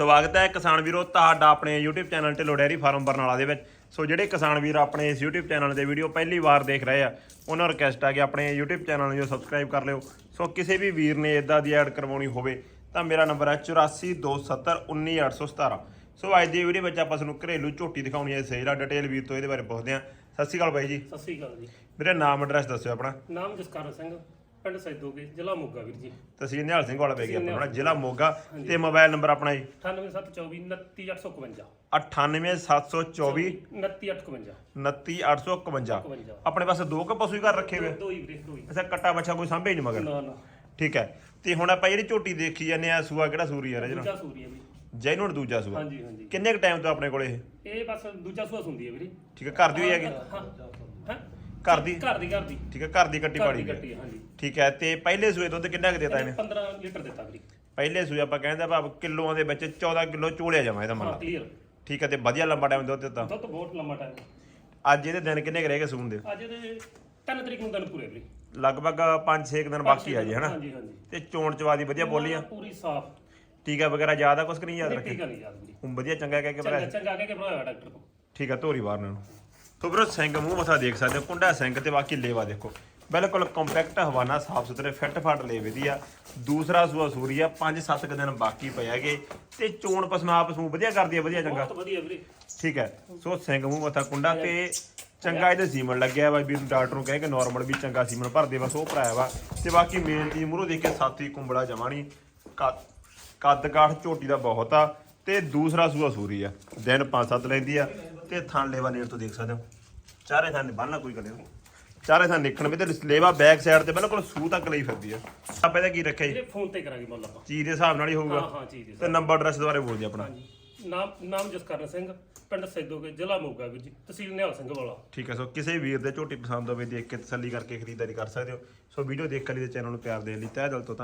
ਸਵਾਗਤ ਹੈ ਕਿਸਾਨ ਵੀਰੋ ਤੁਹਾਡਾ ਆਪਣੇ YouTube channel Dhillon dairy farm Barnala ਦੇ ਵਿੱਚ। ਸੋ ਜਿਹੜੇ ਕਿਸਾਨ ਵੀਰ ਆਪਣੇ ਇਸ YouTube ਚੈਨਲ ਤੇ ਵੀਡੀਓ ਪਹਿਲੀ ਵਾਰ ਦੇਖ ਰਹੇ ਆ ਉਹਨਾਂ ਨੂੰ ਰਿਕਵੈਸਟ ਆ ਕਿ ਆਪਣੇ YouTube ਚੈਨਲ ਨੂੰ ਜੋ ਸਬਸਕ੍ਰਾਈਬ ਕਰ ਲਿਓ। ਸੋ ਕਿਸੇ ਵੀ ਵੀਰ ਨੇ ਇਦਾਂ ਦੀ ਐਡ ਕਰਵਾਉਣੀ ਹੋਵੇ ਤਾਂ ਮੇਰਾ ਨੰਬਰ ਹੈ 8427191817 ਸੋ ਅੱਜ ਦੀ ਵੀਡੀਓ ਵਿੱਚ ਆਪਾਂ ਤੁਹਾਨੂੰ ਘਰੇਲੂ ਝੋਟੀ ਦਿਖਾਉਣੀ ਹੈ ਸਹੀ ਡਿਟੇਲ ਵੀਰ ਤੋਂ ਇਹਦੇ ਬਾਰੇ ਪੁੱਛਦੇ ਹਾਂ। ਸਤਿ ਸ਼੍ਰੀ ਅਕਾਲ ਬਾਈ ਜੀ। ਸਤਿ ਸ੍ਰੀ ਅਕਾਲ ਜੀ। ਵੀਰੇ ਨਾਮ ਐਡਰੈਸ ਦੱਸਿਓ ਆਪਣਾ। ਨਾਮ ਜਸਕਰਨ ਸਿੰਘ। ਪਿੰਡ ਸੈਦੋਗੇ ਜ਼ਿਲ੍ਹਾ ਮੋਗਾ ਵੀਰ ਜੀ। ਤਹਿਸੀਲ ਨਿਹਾਲ ਸਿੰਘ ਵਾਲਾ ਪੈ ਗਿਆ ਆਪਣਾ ਜਿਹੜਾ ਮੋਗਾ। ਤੇ ਮੋਬਾਈਲ ਨੰਬਰ ਆਪਣਾ ਜੀ? 98724 98724 29852 29851 52 ਆਪਣੇ ਪਾਸੇ ਦੋ ਕੁ ਪਸ਼ੂ ਹੀ ਘਰ ਰੱਖੇ ਹੋਏ ਦੋ ਹੀ ਵੀਰੇ ਦੋ ਹੀ। ਅੱਛਾ ਕੱਟਾ ਬੱਚਾ ਕੋਈ ਸਾਂਭੇ ਨਹੀਂ ਮਗਰ? ਨਾ ਨਾ। ਠੀਕ ਹੈ। ਤੇ ਹੁਣ ਆਪਾਂ ਜਿਹੜੀ ਝੋਟੀ ਦੇਖੀ ਜਾਂਦੇ ਆ ਸੂਆ ਕਿਹੜਾ ਸੂਰੀ ਆ ਰਜਨ ਦੂਜਾ ਸੂਰੀ ਵੀ ਜੈਨੂਨ ਦੂਜਾ ਸੂਆ। ਹਾਂਜੀ ਹਾਂਜੀ। ਕਿੰਨੇ ਕ ਟਾਈਮ ਤੋਂ ਆਪਣੇ ਕੋਲੇ ਇਹ? ਇਹ ਬਸ ਦੂਜਾ ਸੂਆ ਸੁੰਦੀ ਹੈ ਵੀਰੇ। ਠੀਕ ਹੈ ਘਰ ਦੀ ਹੋਈ ਹੈਗੀ? ਹਾਂ। ਹਾਂ? ਘਰ ਦੀ? ਘਰ ਦੀ ਘਰ ਦੀ। ਠੀਕ ਹੈ ਘਰ ਦੀ ਕੱਟੀ ਘਰ ਪਾੜੀ ਦੀ ਹੈ ਕੱਟੀ ਹਾਂਜੀ। ਠੀਕ ਹੈ ਤੇ ਪਹਿਲੇ ਸੂਏ ਦੁੱਧ ਕਿੰਨਾ ਕੁ ਦੇਤਾ ਇਹਨੇ? 15 ਲੀਟਰ ਦਿੱਤਾ ਵੀਰੇ। ਪਹਿਲੇ ਸੂਏ ਆਪਾਂ ਕਹਿੰਦੇ ਭਾਵ ਕਿਲੋਆਂ ਦੇ ਵਿੱਚ 14 ਕਿਲੋ ਚੋਲਿਆ ਜਾਵਾਂ ਇਹਦਾ ਹਾਂ ਮਤਲਬ ਕਲੀਅਰ ਠੀਕ ਹੈ ਤੇ ਵਧੀਆ ਲੰਬਾ ਟਾਈਮ ਦੁੱਧ ਦਿੱਤਾ। ਦੁੱਧ ਬਹੁਤ ਲੰਮਾ ਟਾਈਮ ਅੱਜ ਇਹਦੇ ਦਿਨ ਕਿੰਨੇ ਕੁ ਰਹਿ ਗਏ ਸੂਣ ਦੇ? ਅੱਜ ਦੇ 3 ਤਰੀਕ ਨੂੰ ਦਿਨ ਪੂਰੇ ਵੀਰੇ। ਲਗਭਗ 5-6 ਦਿਨ ਬਾਕੀ ਆ ਜੀ ਹਨਾ? ਹਾਂਜੀ ਹਾਂਜੀ। ਤੇ ਚੋਣ ਚਵਾ ਦੀ ਵਧੀਆ ਬੋਲੀ ਆ? ਪੂਰੀ ਸਾਫ਼। ਟੀਕਾ ਵਗੈਰਾ ਜ਼ਿਆਦਾ ਕੁਛ ਕਿ ਨਹੀਂ ਯਾਦ ਰੱਖਿਆ ਟੀਕਾ ਨਹੀਂ ਯਾਦ ਵੀਰੇ। ਹੁਣ ਵਧੀਆ ਚੰਗਾ ਕਹਿ ਕੇ ਭਰਾ ਚੰਗਾ ਚੰਗਾ ਕਹਿ ਕੇ ਬਣਾਇਆ ਡਾਕਟਰ ਤੋਂ ਠੀਕ ਆ ਧੋਰੀ ਵਾਰ ਨੂੰ ਸੋ ਵੀਰੋ ਸਿੰਘ ਮੂੰਹ ਮੱਥਾ ਦੇਖ ਸਕਦੇ ਹੋ ਕੁੰਡਾ ਸਿੰਘ ਤੇ ਬਾਕੀ ਲੇਵਾ ਦੇਖੋ। ਬਿਲਕੁਲ ਕੰਪੈਕਟ ਹਵਾਨਾ ਸਾਫ਼ ਸੁਥਰੇ ਫਿੱਟ ਫਾਟ ਲੇਵੇ ਦੀ ਆ। ਦੂਸਰਾ ਸੂਆ ਸੂਰੀ ਆ 5-7 ਕੁ ਦਿਨ ਬਾਕੀ ਪਏ ਹੈਗੇ। ਤੇ ਚੋਣ ਪਸਮਾ ਪਸਮੂ ਵਧੀਆ ਕਰਦੀ ਆ ਵਧੀਆ ਚੰਗਾ। ਬਹੁਤ ਵਧੀਆ ਵੀਰੇ। ਠੀਕ ਹੈ ਸੋ ਸਿੰਘ ਮੂੰਹ ਮੱਥਾ ਕੁੰਡਾ ਤੇ ਚੰਗਾ ਇਹਦੇ ਸੀਮਨ ਲੱਗਿਆ ਵਾ ਵੀ ਡਾਕਟਰ ਨੂੰ ਕਹੇ ਕਿ ਨਾਰਮਲ ਵੀ ਚੰਗਾ ਸੀਮਨ ਭਰਦੇ ਬਸ ਉਹ ਭਰਾਇਆ ਵਾ। ਤੇ ਬਾਕੀ ਮੇਨ ਚੀਜ਼ ਮੂਹਰੋਂ ਦੇਖ ਕੇ ਸਾਥੀ ਕੁੰਬੜਾ ਜਮਾਣੀ ਕੱਦ ਕਾਠ ਝੋਟੀ ਦਾ ਬਹੁਤ ਆ। ਤੇ ਦੂਸਰਾ ਸੂਆ ਸੂਰੀ ਆ ਦਿਨ 5-7 ਲੈਂਦੀ ਆ। ਤੇ ਥਣ ਲੇਵਾ ਨੇੜ ਤੋਂ ਦੇਖ ਸਕਦੇ ਹੋ। ਚਾਰੇ ਥਾਂ ਬੰਨਣਾ ਕੋਈ ਕਰੇ ਚਾਰੇ ਥਾਂ ਨਿਕਣ ਵੀ ਤੇ ਲੇਵਾ ਬੈਕ ਸਾਈਡ ਤੇ ਬਿਲਕੁਲ ਸੂ ਤੱਕ ਲਈ ਫਿਰਦੀ ਆ। ਆਪਾਂ ਇਹਦਾ ਕੀ ਰੱਖਿਆ ਜੀ? ਵੀਰੇ ਫੋਨ ਤੇ ਕਰਾਂਗੇ ਮੁੱਲ ਆਪਾਂ। ਚੀਜ਼ ਦੇ ਹਿਸਾਬ ਨਾਲ ਹੀ ਹਾਂ ਹੋਊਗਾ। ਹਾਂ ਜੀ ਜੀ ਤੇ ਨੰਬਰ ਐਡਰੈਸ ਦੁਆਰੇ ਬੋਲ ਜੀ ਆਪਣਾ। ਨਾਮ ਨਾਮ ਜਸਕਰਨ ਸਿੰਘ ਪਿੰਡ ਸੈਦੋਗੇ ਜ਼ਿਲ੍ਹਾ ਮੋਗਾ ਵੀਰ ਜੀ। ਤਹਿਸੀਲ ਨਿਹਾਲ ਸਿੰਘ ਵਾਲਾ। ਠੀਕ ਹੈ ਸੋ ਕਿਸੇ ਵੀਰ ਦੇ ਝੋਟੀ ਪਸੰਦ ਹੋਵੇ ਦੇਖ ਕੇ ਤਸੱਲੀ ਕਰਕੇ ਖਰੀਦਦਾਰੀ ਕਰ ਸਕਦੇ ਹੋ। ਸੋ ਵੀਡੀਓ ਦੇਖ ਕੇ ਲਈ ਚੈਨਲ ਨੂੰ ਪਿਆਰ ਦੇਣ ਲਈ ਤਹਿ ਦਿਲ ਤੋਂ ਧੰਨਵਾਦ।